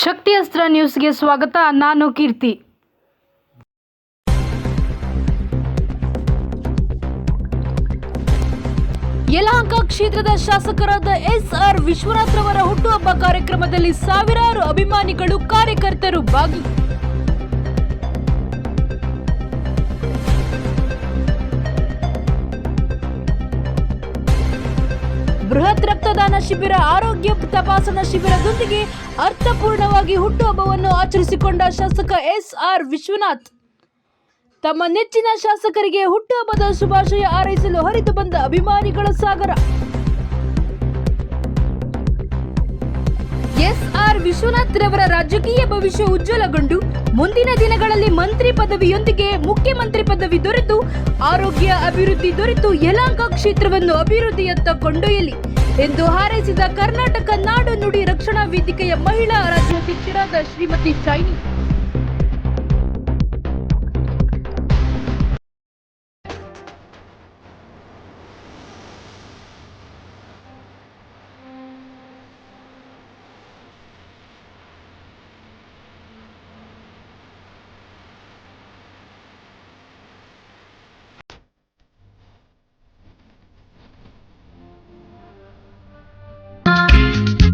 ಶಕ್ತಿ ಅಸ್ತ್ರ ನ್ಯೂಸ್ಗೆ ಸ್ವಾಗತ, ನಾನು ಕೀರ್ತಿ. ಯಲಹಂಕ ಕ್ಷೇತ್ರದ ಶಾಸಕರಾದ ಎಸ್ ಆರ್ ವಿಶ್ವನಾಥ್ ರವರ ಹುಟ್ಟುಹಬ್ಬ ಕಾರ್ಯಕ್ರಮದಲ್ಲಿ ಸಾವಿರಾರು ಅಭಿಮಾನಿಗಳು ಕಾರ್ಯಕರ್ತರು ಭಾಗಿ ಬೃಹತ್ ರಕ್ತದಾನ ಶಿಬಿರ, ಆರೋಗ್ಯ ತಪಾಸಣಾ ಶಿಬಿರದೊಂದಿಗೆ ಅರ್ಥಪೂರ್ಣವಾಗಿ ಹುಟ್ಟುಹಬ್ಬವನ್ನು ಆಚರಿಸಿಕೊಂಡ ಶಾಸಕ ಎಸ್ ಆರ್ ವಿಶ್ವನಾಥ್. ತಮ್ಮ ನೆಚ್ಚಿನ ಶಾಸಕರಿಗೆ ಹುಟ್ಟುಹಬ್ಬದ ಶುಭಾಶಯ ಹಾರೈಸಲು ಹರಿದು ಬಂದ ಅಭಿಮಾನಿಗಳ ಸಾಗರ. ವಿಶ್ವನಾಥ್ ರವರ ರಾಜಕೀಯ ಭವಿಷ್ಯ ಉಜ್ವಲಗೊಂಡು ಮುಂದಿನ ದಿನಗಳಲ್ಲಿ ಮಂತ್ರಿ ಪದವಿಯೊಂದಿಗೆ ಮುಖ್ಯಮಂತ್ರಿ ಪದವಿ ದೊರೆತು, ಆರೋಗ್ಯ ಅಭಿವೃದ್ಧಿ ದೊರೆತು, ಯಲಹಂಕ ಕ್ಷೇತ್ರವನ್ನು ಅಭಿವೃದ್ಧಿಯತ್ತ ಕೊಂಡೊಯ್ಯಲಿ ಎಂದು ಹಾರೈಸಿದ ಕರ್ನಾಟಕ ನಾಡು ನುಡಿ ರಕ್ಷಣಾ ವೇದಿಕೆಯ ಮಹಿಳಾ ರಾಜ್ಯಾಧ್ಯಕ್ಷರಾದ ಶ್ರೀಮತಿ ಶೈನಿ.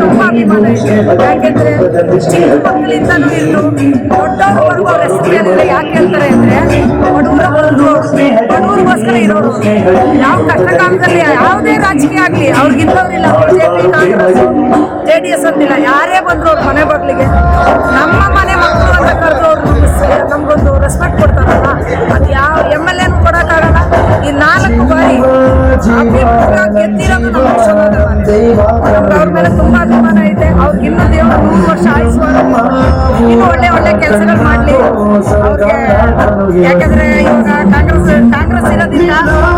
ತುಂಬ ಅಭಿಮಾನ ಇದೆ ಯಾಕೆಂದ್ರೆ ಚಿಕ್ಕ ಮಕ್ಕಳಿಂದನೂ ಇಟ್ಟು ದೊಡ್ಡವ್ರವರೆಗೂ ಅವ್ರ ಹೆಸರು ಏನಿಲ್ಲ ಯಾಕೆ ಹೇಳ್ತಾರೆ ಅಂದ್ರೆ ಬಡವರ ಬಂದು ಬಡವರಿಗೋಸ್ಕರ ಇರೋರು ಯಾವ ಕಷ್ಟ ಕಾಲದಲ್ಲಿ ಯಾವುದೇ ರಾಜಕೀಯ ಆಗಲಿ ಅವ್ರಿಗಿಂತವ್ರಿಲ್ಲ. ಬಿಜೆಪಿ ಕಾಂಗ್ರೆಸ್. ಅವ್ರ ಮೇಲೆ ತುಂಬಾ ಅಭಿಮಾನ ಇದೆ ಅವ್ರಿಗೆ ಇನ್ನೂ ದೇವರು ನೂರು ವರ್ಷ ಆಯುಸ್ವಾರು ಇನ್ನೂ ಒಳ್ಳೆ ಒಳ್ಳೆ ಕೆಲಸಗಳು ಮಾಡಲಿ. ಅವ್ರಿಗೆ ಯಾಕಂದ್ರೆ ಇವಾಗ ಕಾಂಗ್ರೆಸ್ ಕಾಂಗ್ರೆಸ್ ಇರೋದಿಲ್ಲ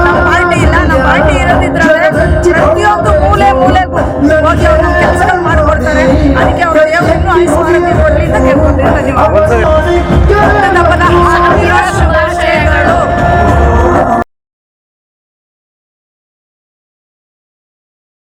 ನಮ್ಮ ಪಾರ್ಟಿ ಇಲ್ಲ. ನಮ್ಮ ಪಾರ್ಟಿ ಇರೋದಿದ್ರೆ ಪ್ರತಿಯೊಂದು ಮೂಲೆ ಮೂಲೆಗೂ ಹೋಗಿ ಅವ್ರು ನಮ್ಮ ಕೆಲಸಗಳು ಮಾಡಿಕೊಡ್ತಾರೆ. ಅದಕ್ಕೆ ಅವ್ರ ದೇವರನ್ನು ಇನ್ನೂ ಆಯುಸ್ವಾರ ಕೊಡಲಿ ಅಂತ ಕೇಳ್ಕೊಂತೀನಿ ಧನ್ಯವಾದ.